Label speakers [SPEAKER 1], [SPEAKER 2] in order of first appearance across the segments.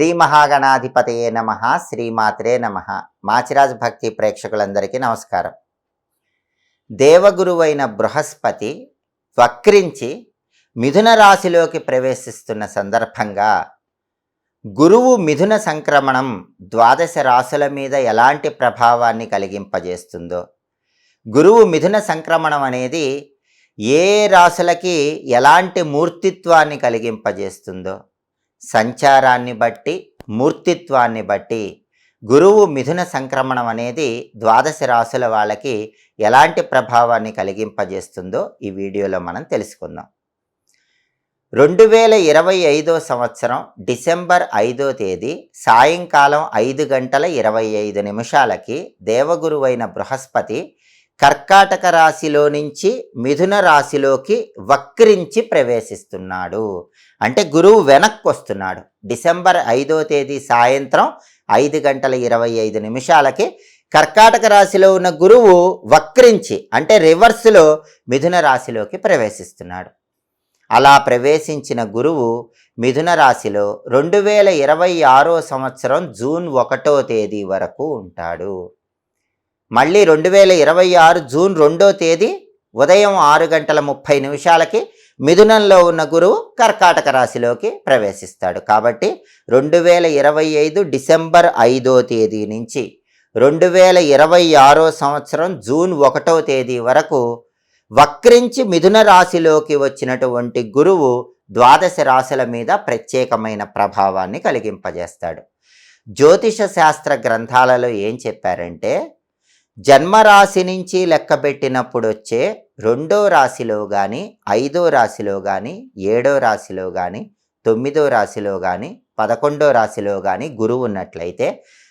[SPEAKER 1] శ్రీ మహాగణాధిపతయే నమ శ్రీమాత్రే నమ. మాచిరాజ్ భక్తి ప్రేక్షకులందరికీ నమస్కారం. దేవగురువైన బృహస్పతి వక్రించి మిథున రాశిలోకి ప్రవేశిస్తున్న సందర్భంగా గురువు మిథున సంక్రమణం ద్వాదశ రాశుల మీద ఎలాంటి ప్రభావాన్ని కలిగింపజేస్తుందో గురువు మిథున సంక్రమణం అనేది ఏ రాశులకి ఎలాంటి మూర్తిత్వాన్ని కలిగింపజేస్తుందో సంచారాన్ని బట్టి మూర్తిత్వాన్ని బట్టి గురువు మిథున సంక్రమణం అనేది ద్వాదశ రాశుల వాళ్ళకి ఎలాంటి ప్రభావాన్ని కలిగింపజేస్తుందో ఈ వీడియోలో మనం తెలుసుకుందాం. రెండు వేల ఇరవై ఐదో సంవత్సరం డిసెంబర్ ఐదో తేదీ సాయంకాలం ఐదు గంటల ఇరవై ఐదు నిమిషాలకి దేవగురువైన బృహస్పతి కర్కాటక రాశిలో నుంచి మిథున రాశిలోకి వక్రించి ప్రవేశిస్తున్నాడు. అంటే గురువు వెనక్కి వస్తున్నాడు. డిసెంబర్ ఐదో తేదీ సాయంత్రం ఐదు గంటల ఇరవై ఐదు నిమిషాలకి కర్కాటక రాశిలో ఉన్న గురువు వక్రించి అంటే రివర్స్లో మిథున రాశిలోకి ప్రవేశిస్తున్నాడు. అలా ప్రవేశించిన గురువు మిథున రాశిలో రెండు వేల ఇరవై ఆరో సంవత్సరం జూన్ ఒకటో తేదీ వరకు ఉంటాడు. మళ్ళీ రెండు వేల ఇరవై ఆరు జూన్ రెండో తేదీ ఉదయం ఆరు గంటల ముప్పై నిమిషాలకి మిథునంలో ఉన్న గురువు కర్కాటక రాశిలోకి ప్రవేశిస్తాడు. కాబట్టి రెండు వేల ఇరవై ఐదు డిసెంబర్ ఐదో తేదీ నుంచి రెండు వేల ఇరవై ఆరో సంవత్సరం జూన్ ఒకటో తేదీ వరకు వక్రించి మిథున రాశిలోకి వచ్చినటువంటి గురువు ద్వాదశ రాశుల మీద ప్రత్యేకమైన ప్రభావాన్ని కలిగింపజేస్తాడు. జ్యోతిష శాస్త్ర గ్రంథాలలో ఏం చెప్పారంటే జన్మరాశి నుంచి లెక్కబెట్టినప్పుడు వచ్చే రెండో రాశిలో కానీ ఐదో రాశిలో కానీ ఏడో రాశిలో కానీ తొమ్మిదో రాశిలో కానీ పదకొండో రాశిలో కానీ గురువు ఉన్నట్లయితే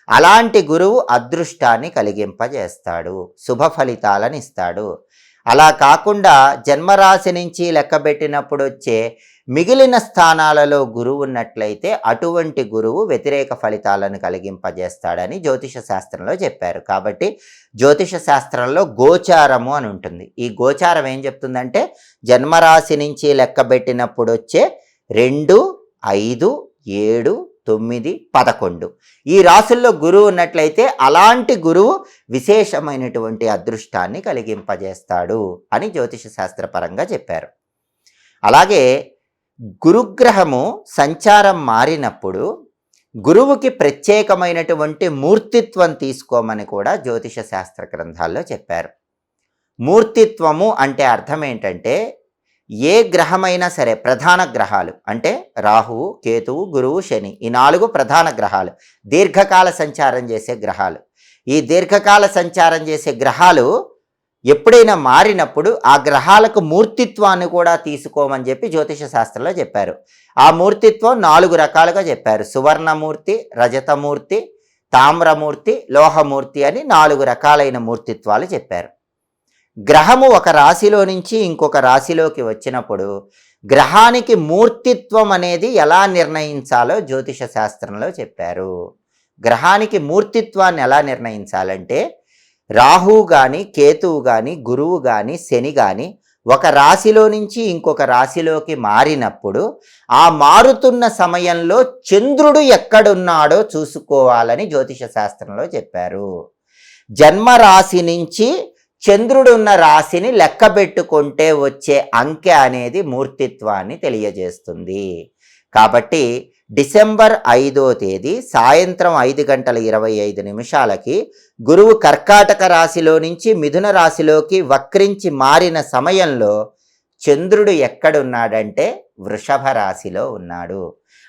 [SPEAKER 1] అలాంటి గురువు అదృష్టాన్ని కలిగింపజేస్తాడు శుభ ఫలితాలను ఇస్తాడు. అలా కాకుండా జన్మరాశి నుంచి లెక్కబెట్టినప్పుడు వచ్చే మిగిలిన స్థానాలలో గురువు ఉన్నట్లయితే అటువంటి గురువు వ్యతిరేక ఫలితాలను కలిగింపజేస్తాడని జ్యోతిష శాస్త్రంలో చెప్పారు. కాబట్టి జ్యోతిష శాస్త్రంలో గోచారము అని ఉంటుంది. ఈ గోచారం ఏం చెప్తుందంటే జన్మరాశి నుంచి లెక్కబెట్టినప్పుడు వచ్చే రెండు ఐదు ఏడు తొమ్మిది పదకొండు. ఈ రాసుల్లో గురువు ఉన్నట్లయితే అలాంటి గురువు విశేషమైనటువంటి అదృష్టాన్ని కలిగింపజేస్తాడు అని జ్యోతిష శాస్త్రపరంగా చెప్పారు. అలాగే గురుగ్రహము సంచారం మారినప్పుడు గురువుకి ప్రత్యేకమైనటువంటి మూర్తిత్వం తీసుకోమని కూడా జ్యోతిష శాస్త్ర గ్రంథాల్లో చెప్పారు. మూర్తిత్వము అంటే అర్థం ఏంటంటే ఏ గ్రహమైనా సరే ప్రధాన గ్రహాలు అంటే రాహువు కేతువు గురువు శని ఈ నాలుగు ప్రధాన గ్రహాలు. దీర్ఘకాల సంచారం చేసే గ్రహాలు. ఈ దీర్ఘకాల సంచారం చేసే గ్రహాలు ఎప్పుడైనా మారినప్పుడు ఆ గ్రహాలకు మూర్తిత్వాన్ని కూడా తీసుకోమని చెప్పి జ్యోతిష శాస్త్రంలో చెప్పారు. ఆ మూర్తిత్వం నాలుగు రకాలుగా చెప్పారు. సువర్ణమూర్తి రజతమూర్తి తామ్రమూర్తి లోహమూర్తి అని నాలుగు రకాలైన మూర్తిత్వాలు చెప్పారు. గ్రహము ఒక రాశిలో నుంచి ఇంకొక రాశిలోకి వచ్చినప్పుడు గ్రహానికి మూర్తిత్వం అనేది ఎలా నిర్ణయించాలో జ్యోతిష శాస్త్రంలో చెప్పారు. గ్రహానికి మూర్తిత్వాన్ని ఎలా నిర్ణయించాలంటే రాహు కానీ కేతువు కానీ గురువు కానీ శని కానీ ఒక రాశిలో నుంచి ఇంకొక రాశిలోకి మారినప్పుడు ఆ మారుతున్న సమయంలో చంద్రుడు ఎక్కడున్నాడో చూసుకోవాలని జ్యోతిష శాస్త్రంలో చెప్పారు. జన్మరాశి నుంచి చంద్రుడున్న రాశిని లెక్క పెట్టుకుంటే వచ్చే అంకె అనేది మూర్తిత్వాన్ని తెలియజేస్తుంది. కాబట్టి డిసెంబర్ ఐదో తేదీ సాయంత్రం ఐదు గంటల ఇరవై ఐదు నిమిషాలకి గురువు కర్కాటక రాశిలో నుంచి మిథున రాశిలోకి వక్రించి మారిన సమయంలో చంద్రుడు ఎక్కడున్నాడంటే వృషభ రాశిలో ఉన్నాడు.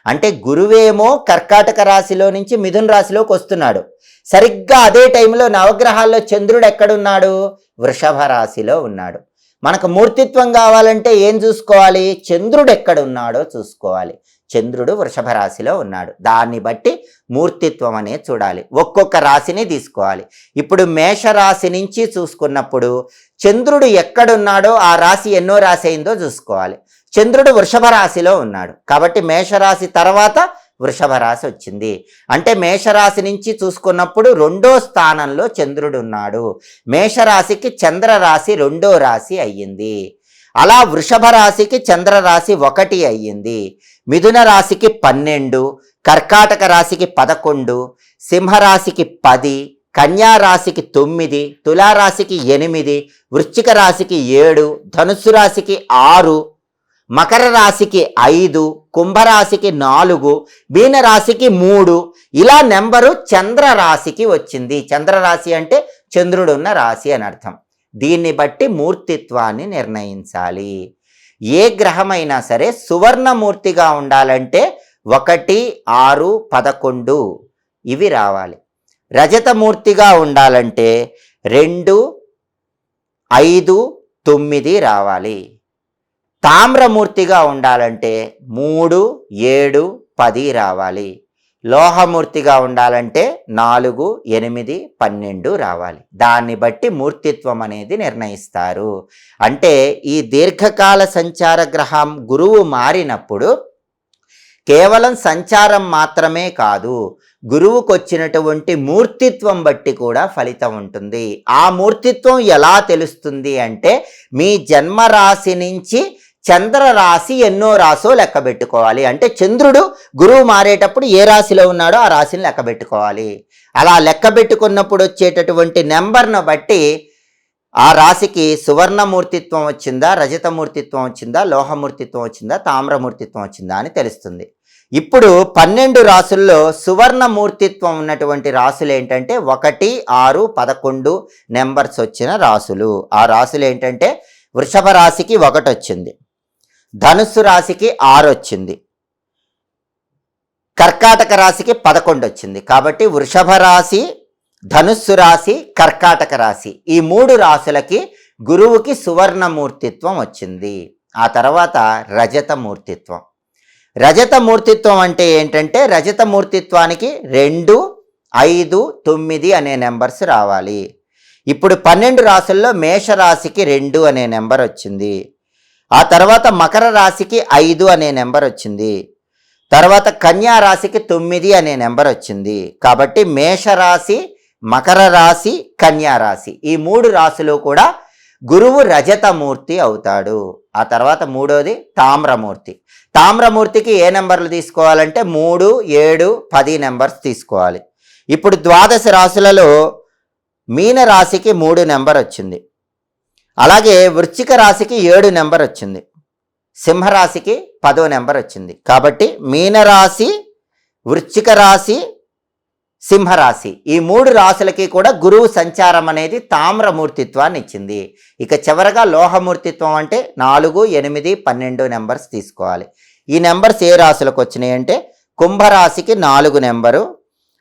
[SPEAKER 1] అంటే గురువేమో కర్కాటక రాశిలో నుంచి మిథున్ రాశిలోకి వస్తున్నాడు. సరిగ్గా అదే టైంలో నవగ్రహాల్లో చంద్రుడు ఎక్కడున్నాడు? వృషభ రాశిలో ఉన్నాడు. మనకు మూర్తిత్వం కావాలంటే ఏం చూసుకోవాలి? చంద్రుడు ఎక్కడున్నాడో చూసుకోవాలి. చంద్రుడు వృషభ రాశిలో ఉన్నాడు. దాన్ని బట్టి మూర్తిత్వం అనేది చూడాలి. ఒక్కొక్క రాశిని తీసుకోవాలి. ఇప్పుడు మేషరాశి నుంచి చూసుకున్నప్పుడు చంద్రుడు ఎక్కడున్నాడో ఆ రాశి ఎన్నో రాశి అయిందో చూసుకోవాలి. చంద్రుడు వృషభ రాశిలో ఉన్నాడు. కాబట్టి మేషరాశి తర్వాత వృషభ రాశి వచ్చింది. అంటే మేషరాశి నుంచి చూసుకున్నప్పుడు రెండో స్థానంలో చంద్రుడు ఉన్నాడు. మేషరాశికి చంద్రరాశి రెండో రాశి అయ్యింది. అలా వృషభ రాశికి చంద్రరాశి ఒకటి అయ్యింది. మిథున రాశికి పన్నెండు కర్కాటక రాశికి పదకొండు సింహరాశికి పది కన్యా రాశికి తొమ్మిది తులారాశికి ఎనిమిది వృశ్చిక రాశికి ఏడు ధనుస్సు రాశికి ఆరు మకర రాశికి ఐదు కుంభరాశికి నాలుగు మీనరాశికి మూడు ఇలా నెంబరు చంద్రరాశికి వచ్చింది. చంద్రరాశి అంటే చంద్రుడు ఉన్న రాశి అని అర్థం. దీన్ని బట్టి మూర్తిత్వాన్ని నిర్ణయించాలి. ఏ గ్రహమైనా సరే సువర్ణమూర్తిగా ఉండాలంటే ఒకటి ఆరు పదకొండు ఇవి రావాలి. రజతమూర్తిగా ఉండాలంటే రెండు ఐదు తొమ్మిది రావాలి. తామ్రమూర్తిగా ఉండాలంటే మూడు ఏడు పది రావాలి. లోహమూర్తిగా ఉండాలంటే నాలుగు ఎనిమిది పన్నెండు రావాలి. దాన్ని బట్టి మూర్తిత్వం అనేది నిర్ణయిస్తారు. అంటే ఈ దీర్ఘకాల సంచార గ్రహం గురువు మారినప్పుడు కేవలం సంచారం మాత్రమే కాదు గురువుకు వచ్చినటువంటి మూర్తిత్వం బట్టి కూడా ఫలితం ఉంటుంది. ఆ మూర్తిత్వం ఎలా తెలుస్తుంది అంటే మీ జన్మరాశి నుంచి చంద్ర రాశి ఎన్నో రాసో లెక్క పెట్టుకోవాలి. అంటే చంద్రుడు గురువు మారేటప్పుడు ఏ రాశిలో ఉన్నాడో ఆ రాశిని లెక్క పెట్టుకోవాలి. అలా లెక్క పెట్టుకున్నప్పుడు వచ్చేటటువంటి నెంబర్ను బట్టి ఆ రాశికి సువర్ణమూర్తిత్వం వచ్చిందా రజతమూర్తిత్వం వచ్చిందా లోహమూర్తిత్వం వచ్చిందా తామ్రమూర్తిత్వం వచ్చిందా అని తెలుస్తుంది. ఇప్పుడు పన్నెండు రాసుల్లో సువర్ణమూర్తిత్వం ఉన్నటువంటి రాసులు ఏంటంటే ఒకటి ఆరు పదకొండు నెంబర్స్ వచ్చిన రాసులు ఆ రాసులు ఏంటంటే వృషభ రాశికి ఒకటి వచ్చింది. ధనుస్సు రాశికి ఆరు వచ్చింది కర్కాటక రాశికి పదకొండు వచ్చింది కాబట్టి వృషభ రాశి ధనుస్సు రాశి కర్కాటక రాశి. ఈ మూడు రాశులకి గురువుకి సువర్ణమూర్తిత్వం వచ్చింది. ఆ తర్వాత రజతమూర్తిత్వం రజతమూర్తిత్వం అంటే ఏంటంటే రజతమూర్తిత్వానికి రెండు ఐదు తొమ్మిది అనే నెంబర్స్ రావాలి. ఇప్పుడు పన్నెండు రాసుల్లో మేషరాశికి రెండు అనే నెంబర్ వచ్చింది. ఆ తర్వాత మకర రాశికి ఐదు అనే నెంబర్ వచ్చింది. తర్వాత కన్యా రాశికి తొమ్మిది అనే నెంబర్ వచ్చింది. కాబట్టి మేషరాశి మకర రాశి కన్యా రాశి. ఈ మూడు రాశులు కూడా గురువు రజతమూర్తి అవుతాడు. ఆ తర్వాత మూడోది తామ్రమూర్తి. తామ్రమూర్తికి ఏ నెంబర్లు తీసుకోవాలంటే మూడు ఏడు పది నెంబర్స్ తీసుకోవాలి. ఇప్పుడు ద్వాదశ రాశులలో మీన రాశికి మూడు నెంబర్ వచ్చింది. అలాగే వృశ్చిక రాశికి ఏడు నెంబర్ వచ్చింది. సింహరాశికి పదో నెంబర్ వచ్చింది. కాబట్టి మీనరాశి వృశ్చిక రాశి సింహరాశి. ఈ మూడు రాశులకి కూడా గురువు సంచారం అనేది తామ్రమూర్తిత్వాన్ని ఇచ్చింది. ఇక చివరగా లోహమూర్తిత్వం అంటే నాలుగు ఎనిమిది పన్నెండు నెంబర్స్ తీసుకోవాలి. ఈ నెంబర్స్ ఏ రాశులకు వచ్చినాయి అంటే కుంభరాశికి నాలుగు నెంబరు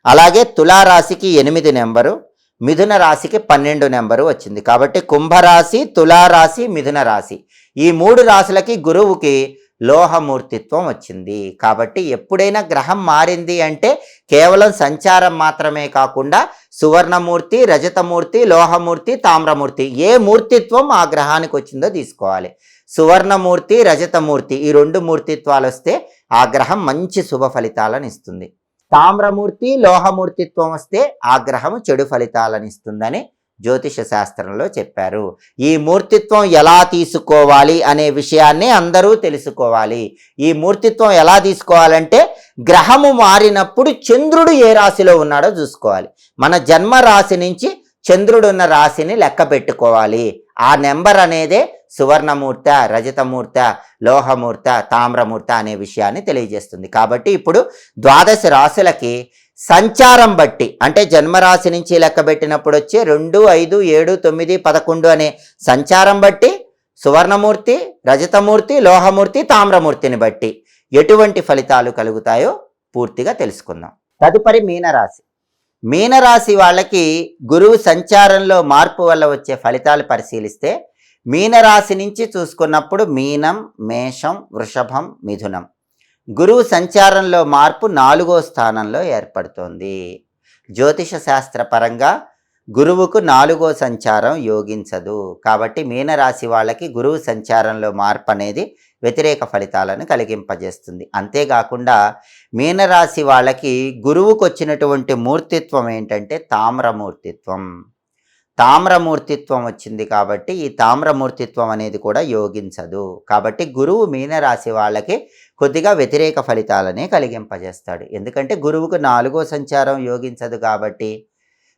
[SPEAKER 1] అలాగే తులారాశికి ఎనిమిది నెంబరు మిథున రాశికి పన్నెండు నెంబరు వచ్చింది. కాబట్టి కుంభరాశి తులారాశి మిథున రాశి. ఈ మూడు రాశులకి గురువుకి లోహమూర్తిత్వం వచ్చింది. కాబట్టి ఎప్పుడైనా గ్రహం మారింది అంటే కేవలం సంచారం మాత్రమే కాకుండా సువర్ణమూర్తి రజతమూర్తి లోహమూర్తి తామ్రమూర్తి ఏ మూర్తిత్వం ఆ గ్రహానికి వచ్చిందో తీసుకోవాలి. సువర్ణమూర్తి రజతమూర్తి ఈ రెండు మూర్తిత్వాలు వస్తే ఆ గ్రహం మంచి శుభ ఫలితాలను ఇస్తుంది. తామ్రమూర్తి లోహమూర్తిత్వం వస్తే ఆ గ్రహం చెడు ఫలితాలనిస్తుందని జ్యోతిష శాస్త్రంలో చెప్పారు. ఈ మూర్తిత్వం ఎలా తీసుకోవాలి అనే విషయాన్ని అందరూ తెలుసుకోవాలి. ఈ మూర్తిత్వం ఎలా తీసుకోవాలంటే గ్రహము మారినప్పుడు చంద్రుడు ఏ రాశిలో ఉన్నాడో చూసుకోవాలి. మన జన్మ రాశి నుంచి చంద్రుడున్న రాశిని లెక్క పెట్టుకోవాలి. ఆ నెంబర్ అనేదే సువర్ణమూర్త రజతమూర్త లోహమూర్త తామ్రమూర్త అనే విషయాన్ని తెలియజేస్తుంది. కాబట్టి ఇప్పుడు ద్వాదశ రాశులకి సంచారం బట్టి అంటే జన్మరాశి నుంచి లెక్కబెట్టినప్పుడు వచ్చి రెండు ఐదు ఏడు తొమ్మిది పదకొండు అనే సంచారం బట్టి సువర్ణమూర్తి రజతమూర్తి లోహమూర్తి తామ్రమూర్తిని బట్టి ఎటువంటి ఫలితాలు కలుగుతాయో పూర్తిగా తెలుసుకుందాం. తదుపరి మీనరాశి. మీనరాశి వాళ్ళకి గురువు సంచారంలో మార్పు వల్ల వచ్చే ఫలితాలు పరిశీలిస్తే మీనరాశి నుంచి చూసుకున్నప్పుడు మీనం మేషం వృషభం మిథునం. గురువు సంచారంలో మార్పు నాలుగో స్థానంలో ఏర్పడుతోంది. జ్యోతిష శాస్త్ర పరంగా గురువుకు నాలుగో సంచారం యోగించదు. కాబట్టి మీనరాశి వాళ్ళకి గురువు సంచారంలో మార్పు అనేది వ్యతిరేక ఫలితాలను కలిగింపజేస్తుంది. అంతేకాకుండా మీనరాశి వాళ్ళకి గురువుకు వచ్చినటువంటి మూర్తిత్వం ఏంటంటే తామ్రమూర్తిత్వం. తామ్రమూర్తిత్వం వచ్చింది కాబట్టి ఈ తామ్రమూర్తిత్వం అనేది కూడా యోగించదు. కాబట్టి గురువు మీనరాశి వాళ్ళకి కొద్దిగా వ్యతిరేక ఫలితాలనే కలిగింపజేస్తాడు. ఎందుకంటే గురువుకు నాలుగో సంచారం యోగించదు కాబట్టి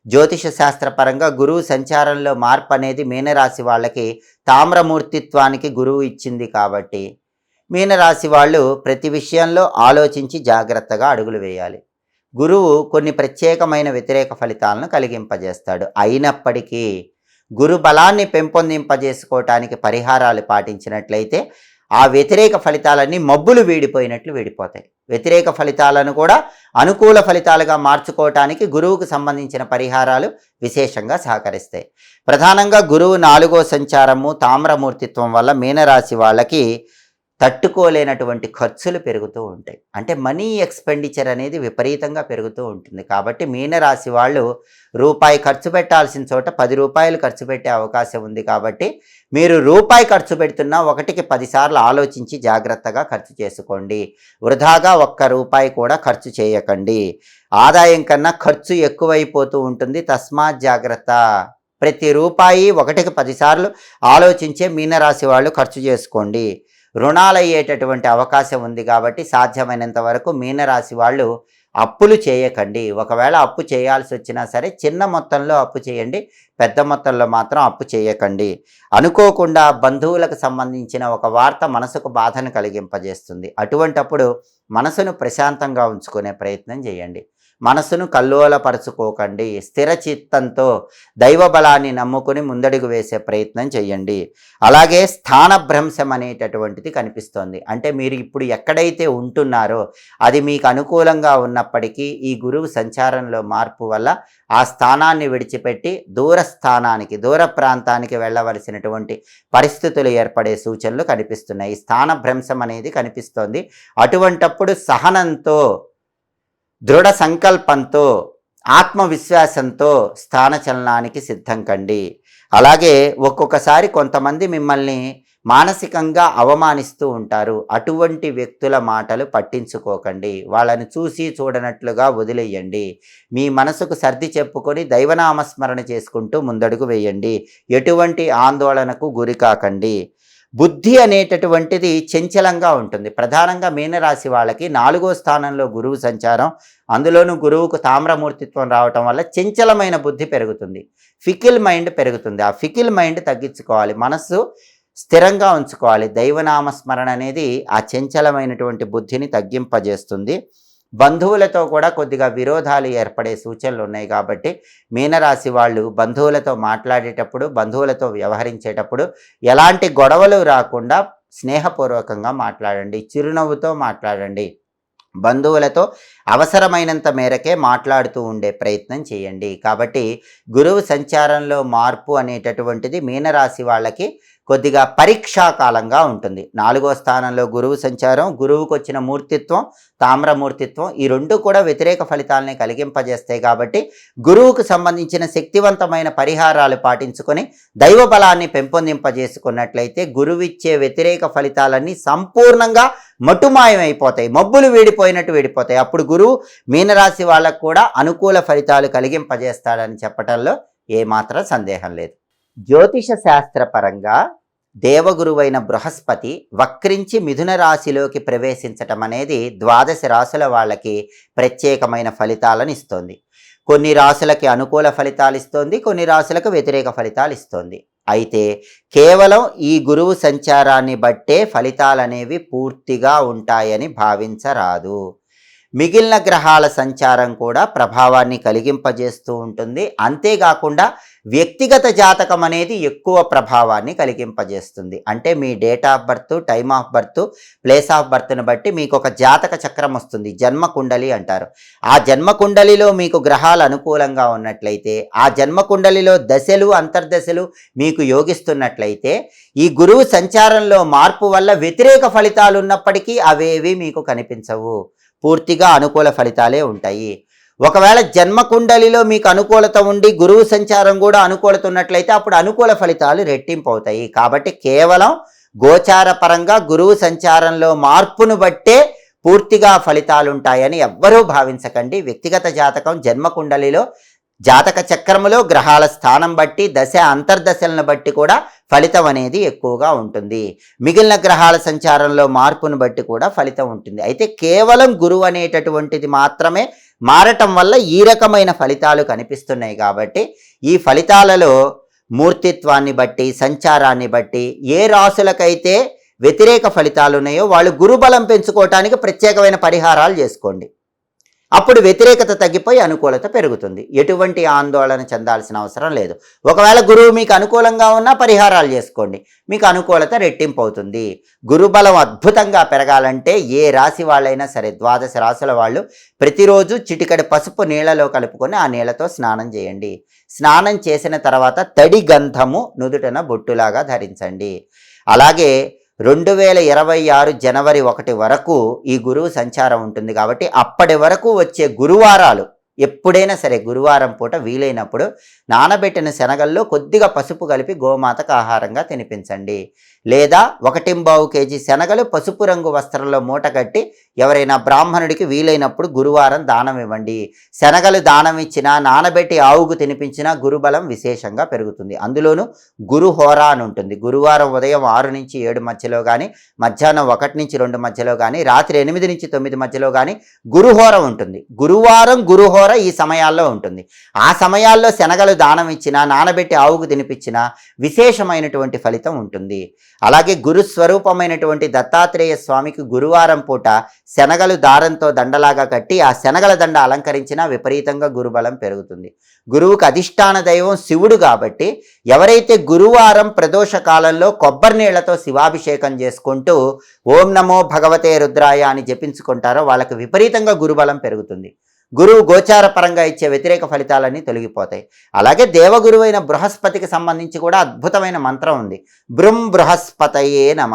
[SPEAKER 1] జ్యోతిష శాస్త్రపరంగా గురువు సంచారంలో మార్పు అనేది మీనరాశి వాళ్ళకి తామ్రమూర్తిత్వానికి గురువు ఇచ్చింది కాబట్టి మీనరాశి వాళ్ళు ప్రతి విషయంలో ఆలోచించి జాగ్రత్తగా అడుగులు వేయాలి. గురువు కొన్ని ప్రత్యేకమైన వ్యతిరేక ఫలితాలను కలిగింపజేస్తాడు. అయినప్పటికీ గురు బలాన్ని పెంపొందింపజేసుకోవటానికి పరిహారాలు పాటించినట్లయితే ఆ వ్యతిరేక ఫలితాలన్నీ మబ్బులు వీడిపోయినట్లు వీడిపోతాయి. వ్యతిరేక ఫలితాలను కూడా అనుకూల ఫలితాలుగా మార్చుకోవటానికి గురువుకు సంబంధించిన పరిహారాలు విశేషంగా సహకరిస్తాయి. ప్రధానంగా గురువు నాలుగో సంచారము తామ్రమూర్తిత్వం వల్ల మీనరాశి వాళ్ళకి తట్టుకోలేనటువంటి ఖర్చులు పెరుగుతూ ఉంటాయి. అంటే మనీ ఎక్స్పెండిచర్ అనేది విపరీతంగా పెరుగుతూ ఉంటుంది. కాబట్టి మీనరాశి వాళ్ళు రూపాయి ఖర్చు పెట్టాల్సిన చోట పది రూపాయలు ఖర్చు పెట్టే అవకాశం ఉంది కాబట్టి మీరు రూపాయి ఖర్చు పెడుతున్నా ఒకటికి పదిసార్లు ఆలోచించి జాగ్రత్తగా ఖర్చు చేసుకోండి. వృధాగా ఒక్క రూపాయి కూడా ఖర్చు చేయకండి. ఆదాయం కన్నా ఖర్చు ఎక్కువైపోతూ ఉంటుంది. తస్మాత్ జాగ్రత్త. ప్రతి రూపాయి ఒకటికి పదిసార్లు ఆలోచించే మీనరాశి వాళ్ళు ఖర్చు చేసుకోండి. రుణాలు అయ్యేటటువంటి అవకాశం ఉంది కాబట్టి సాధ్యమైనంత వరకు మీనరాశి వాళ్ళు అప్పులు చేయకండి. ఒకవేళ అప్పు చేయాల్సి వచ్చినా సరే చిన్న మొత్తంలో అప్పు చేయండి. పెద్ద మొత్తంలో మాత్రం అప్పు చేయకండి. అనుకోకుండా బంధువులకు సంబంధించిన ఒక వార్త మనసుకు బాధను కలిగింపజేస్తుంది. అటువంటప్పుడు మనసును ప్రశాంతంగా ఉంచుకునే ప్రయత్నం చేయండి. మనసును కల్లోలపరుచుకోకండి. స్థిర చిత్తంతో దైవ బలాన్ని నమ్ముకుని ముందడుగు వేసే ప్రయత్నం చేయండి అలాగే స్థానభ్రంశం అనేటటువంటిది కనిపిస్తోంది. అంటే మీరు ఇప్పుడు ఎక్కడైతే ఉంటున్నారో అది మీకు అనుకూలంగా ఉన్నప్పటికీ ఈ గురువు సంచారంలో మార్పు వల్ల ఆ స్థానాన్ని విడిచిపెట్టి దూర స్థానానికి దూర ప్రాంతానికి వెళ్ళవలసినటువంటి పరిస్థితులు ఏర్పడే సూచనలు కనిపిస్తున్నాయి. స్థానభ్రంశం అనేది కనిపిస్తోంది. అటువంటప్పుడు సహనంతో దృఢ సంకల్పంతో ఆత్మవిశ్వాసంతో స్థానచలనానికి సిద్ధం కండి. అలాగే ఒక్కొక్కసారి కొంతమంది మిమ్మల్ని మానసికంగా అవమానిస్తూ ఉంటారు. అటువంటి వ్యక్తుల మాటలు పట్టించుకోకండి. వాళ్ళని చూసి చూడనట్లుగా వదిలేయండి. మీ మనసుకు సర్ది చెప్పుకొని దైవనామస్మరణ చేసుకుంటూ ముందడుగు వేయండి. ఎటువంటి ఆందోళనకు గురికాకండి బుద్ధి అనేటటువంటిది చంచలంగా ఉంటుంది. ప్రధానంగా మీనరాశి వాళ్ళకి నాలుగో స్థానంలో గురువు సంచారం అందులోనూ గురువుకు తామ్రమూర్తిత్వం రావటం వల్ల చంచలమైన బుద్ధి పెరుగుతుంది. ఫికిల్ మైండ్ పెరుగుతుంది. ఆ ఫికిల్ మైండ్ తగ్గించుకోవాలి. మనస్సు స్థిరంగా ఉంచుకోవాలి. దైవనామస్మరణ అనేది ఆ చంచలమైనటువంటి బుద్ధిని తగ్గింపజేస్తుంది. బంధువులతో కూడా కొద్దిగా విరోధాలు ఏర్పడే సూచనలు ఉన్నాయి కాబట్టి మీనరాశి వాళ్ళు బంధువులతో మాట్లాడేటప్పుడు బంధువులతో వ్యవహరించేటప్పుడు ఎలాంటి గొడవలు రాకుండా స్నేహపూర్వకంగా మాట్లాడండి చిరునవ్వుతో మాట్లాడండి. బంధువులతో అవసరమైనంత మేరకే మాట్లాడుతూ ఉండే ప్రయత్నం చేయండి. కాబట్టి గురువు సంచారంలో మార్పు అనేటటువంటిది మీనరాశి వాళ్ళకి కొద్దిగా పరీక్షాకాలంగా ఉంటుంది. నాలుగో స్థానంలో గురువు సంచారం గురువుకు వచ్చిన మూర్తిత్వం తామ్రమూర్తిత్వం ఈ రెండు కూడా వ్యతిరేక ఫలితాలని కలిగింపజేస్తాయి కాబట్టి గురువుకు సంబంధించిన శక్తివంతమైన పరిహారాలు పాటించుకొని దైవ బలాన్ని పెంపొందింపజేసుకున్నట్లయితే గురువిచ్చే వ్యతిరేక ఫలితాలన్నీ సంపూర్ణంగా మటుమాయమైపోతాయి. మబ్బులు వీడిపోయినట్టు వీడిపోతాయి. అప్పుడు గురువు మీనరాశి వాళ్ళకు కూడా అనుకూల ఫలితాలు కలిగింపజేస్తాడని చెప్పటంలో ఏమాత్రం సందేహం లేదు. జ్యోతిష శాస్త్రపరంగా దేవగురువైన బృహస్పతి వక్రించి మిథున రాశిలోకి ప్రవేశించటం అనేది ద్వాదశ రాశుల వాళ్ళకి ప్రత్యేకమైన ఫలితాలను ఇస్తోంది కొన్ని రాశులకి అనుకూల ఫలితాలు ఇస్తోంది కొన్ని రాశులకు వ్యతిరేక ఫలితాలు ఇస్తోంది అయితే కేవలం ఈ గురువు సంచారాన్ని బట్టే ఫలితాలు అనేవి పూర్తిగా ఉంటాయని భావించరాదు. మిగిలిన గ్రహాల సంచారం కూడా ప్రభావాన్ని కలిగింపజేస్తూ ఉంటుంది. అంతేకాకుండా వ్యక్తిగత జాతకం అనేది ఎక్కువ ప్రభావాన్ని కలిగింపజేస్తుంది. అంటే మీ date of birth time of birth place of బర్త్ను బట్టి మీకు ఒక జాతక చక్రం వస్తుంది. జన్మ కుండలి అంటారు. ఆ జన్మ కుండలిలో మీకు గ్రహాలు అనుకూలంగా ఉన్నట్లయితే ఆ జన్మ కుండలిలో దశలు అంతర్దశలు మీకు యోగిస్తున్నట్లయితే ఈ గురువు సంచారంలో మార్పు వల్ల వ్యతిరేక ఫలితాలు ఉన్నప్పటికీ అవేవి మీకు కనిపించవు. పూర్తిగా అనుకూల ఫలితాలే ఉంటాయి. ఒకవేళ జన్మకుండలిలో మీకు అనుకూలత ఉండి గురువు సంచారం కూడా అనుకూలత ఉన్నట్లయితే అప్పుడు అనుకూల ఫలితాలు రెట్టింపు అవుతాయి. కాబట్టి కేవలం గోచార పరంగా గురువు సంచారంలో మార్పును బట్టే పూర్తిగా ఫలితాలు ఉంటాయని ఎవ్వరూ భావించకండి. వ్యక్తిగత జాతకం జన్మకుండలిలో జాతక చక్రములో గ్రహాల స్థానం బట్టి దశ అంతర్దశలను బట్టి కూడా ఫలితం అనేది ఎక్కువగా ఉంటుంది. మిగిలిన గ్రహాల సంచారంలో మార్పును బట్టి కూడా ఫలితం ఉంటుంది. అయితే కేవలం గురువు అనేటటువంటిది మాత్రమే మారటం వల్ల ఈ రకమైన ఫలితాలు కనిపిస్తున్నాయి కాబట్టి ఈ ఫలితాలలో మూర్తిత్వాన్ని బట్టి సంచారాన్ని బట్టి ఏ రాసులకైతే వ్యతిరేక ఫలితాలు ఉన్నాయో వాళ్ళు గురుబలం పెంచుకోవటానికి ప్రత్యేకమైన పరిహారాలు చేసుకోండి. అప్పుడు వ్యతిరేకత తగ్గిపోయి అనుకూలత పెరుగుతుంది. ఎటువంటి ఆందోళన చెందాల్సిన అవసరం లేదు. ఒకవేళ గురువు మీకు అనుకూలంగా ఉన్నా పరిహారాలు చేసుకోండి. మీకు అనుకూలత రెట్టింపు అవుతుంది గురుబలం అద్భుతంగా పెరగాలంటే ఏ రాశి వాళ్ళైనా సరే ద్వాదశ రాశుల వాళ్ళు ప్రతిరోజు చిటికడి పసుపు నీళ్ళలో కలుపుకొని ఆ నీళ్ళతో స్నానం చేయండి. స్నానం చేసిన తర్వాత తడి గంధము నుదుటన బొట్టులాగా ధరించండి. అలాగే రెండు వేల ఇరవై ఆరు జనవరి ఒకటి వరకు ఈ గురువు సంచారం ఉంటుంది కాబట్టి అప్పటి వరకు వచ్చే గురువారాలు ఎప్పుడైనా సరే గురువారం పూట వీలైనప్పుడు నానబెట్టిన శనగల్లో కొద్దిగా పసుపు కలిపి గోమాతకు ఆహారంగా తినిపించండి. లేదా ఒకటింబావు కేజీ శనగలు పసుపు రంగు వస్త్రంలో మూట కట్టి ఎవరైనా బ్రాహ్మణుడికి వీలైనప్పుడు గురువారం దానం ఇవ్వండి. శనగలు దానం ఇచ్చినా నానబెట్టి ఆవుకు తినిపించినా గురుబలం విశేషంగా పెరుగుతుంది. అందులోనూ గురు హోరా అని ఉంటుంది. గురువారం ఉదయం ఆరు నుంచి ఏడు మధ్యలో కానీ మధ్యాహ్నం ఒకటి నుంచి రెండు మధ్యలో కానీ రాత్రి ఎనిమిది నుంచి తొమ్మిది మధ్యలో కానీ గురుహోర ఉంటుంది. గురువారం గురుహోర ఈ సమయాల్లో ఉంటుంది. ఆ సమయాల్లో శనగలు దానం ఇచ్చినా నానబెట్టి ఆవుకు తినిపించినా విశేషమైనటువంటి ఫలితం ఉంటుంది. అలాగే గురు స్వరూపమైనటువంటి దత్తాత్రేయ స్వామికి గురువారం పూట శనగలు దారంతో దండలాగా కట్టి ఆ శనగల దండ అలంకరించినా విపరీతంగా గురుబలం పెరుగుతుంది. గురువుకు అధిష్టాన దైవం శివుడు కాబట్టి ఎవరైతే గురువారం ప్రదోష కాలంలో కొబ్బరి నీళ్ళతో శివాభిషేకం చేసుకుంటూ ఓం నమో భగవతే రుద్రాయ అని జపించుకుంటారో వాళ్ళకి విపరీతంగా గురుబలం పెరుగుతుంది. గురువు గోచార పరంగా ఇచ్చే వ్యతిరేక ఫలితాలన్నీ తొలగిపోతాయి. అలాగే దేవగురువైన బృహస్పతికి సంబంధించి కూడా అద్భుతమైన మంత్రం ఉంది. బృం బృహస్పతయే నమ.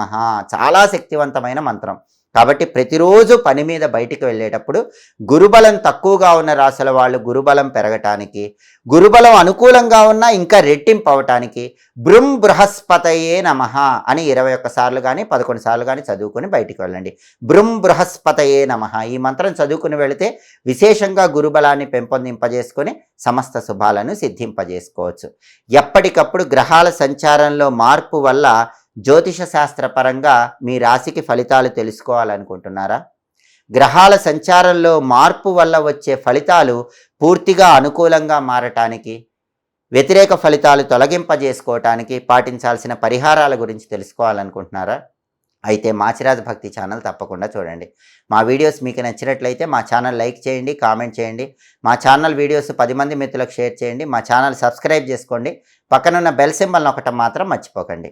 [SPEAKER 1] చాలా శక్తివంతమైన మంత్రం. కాబట్టి ప్రతిరోజు పని మీద బయటికి వెళ్ళేటప్పుడు గురుబలం తక్కువగా ఉన్న రాశుల వాళ్ళు గురుబలం పెరగటానికి గురుబలం అనుకూలంగా ఉన్నా ఇంకా రెట్టింపు అవటానికి బృం బృహస్పతయే నమ అని ఇరవై ఒక్కసార్లు కానీ పదకొండు సార్లు కానీ చదువుకొని బయటికి వెళ్ళండి. బృం బృహస్పతయే నమ ఈ మంత్రం చదువుకుని వెళితే విశేషంగా గురుబలాన్ని పెంపొందింపజేసుకొని సమస్త శుభాలను సిద్ధింపజేసుకోవచ్చు. ఎప్పటికప్పుడు గ్రహాల సంచారంలో మార్పు వల్ల జ్యోతిష శాస్త్రపరంగా మీ రాశికి ఫలితాలు తెలుసుకోవాలనుకుంటున్నారా? గ్రహాల సంచారంలో మార్పు వల్ల వచ్చే ఫలితాలు పూర్తిగా అనుకూలంగా మారటానికి వ్యతిరేక ఫలితాలు తొలగింపజేసుకోవటానికి పాటించాల్సిన పరిహారాల గురించి తెలుసుకోవాలనుకుంటున్నారా? అయితే మాచిరాజు భక్తి ఛానల్ తప్పకుండా చూడండి. మా వీడియోస్ మీకు నచ్చినట్లయితే మా ఛానల్ లైక్ చేయండి కామెంట్ చేయండి. మా ఛానల్ వీడియోస్ పది మంది మిత్రులకు షేర్ చేయండి. మా ఛానల్ సబ్స్క్రైబ్ చేసుకోండి. పక్కనున్న బెల్ సింబల్ని నొక్కటం మాత్రం మర్చిపోకండి.